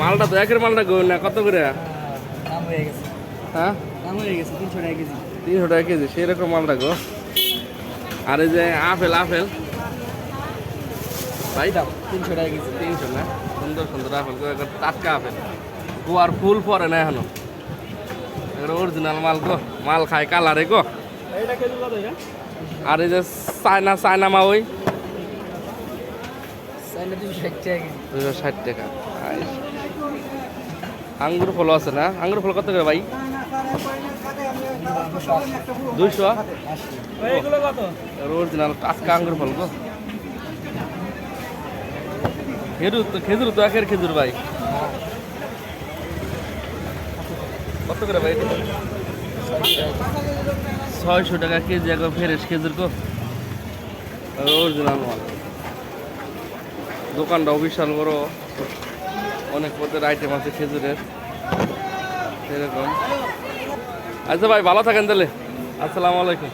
মালটা তো একের মালটা গো না কত করে? দাম হয়ে গেছে। হ্যাঁ? দাম হয়ে গেছে তিনশো টাকা কেজি। তিনশো টাকা কেজি সেরকম মালটা গো। আর এই যে আপেল আপেল? দাম তিনশো টাকা কেজি। তিনশো না? সুন্দর সুন্দর আপেল টাটকা আপেল। গোয়ার ফুল পরে না এখনও? অরিজিনাল মাল গো মাল খায় কালারে গো। আর এই যে চায়না চায়না মা ওই দুশো ষাট টাকা দুশো ষাট টাকা। আঙ্গুর ফল আছে না? আঙ্গুর ফল কত করে ভাই? খেজুর তো একের খেজুর ভাই। কত করে ভাই? ছয়শো টাকা কেজি একবার ফ্রেশ খেজুর গো। অরিজিনাল মাল দোকানটাও বিশাল বড়। অনেক পদের আইটেম আছে খেজুরের। সেরকম। আচ্ছা ভাই ভালো থাকেন তাহলে। আসসালামু আলাইকুম।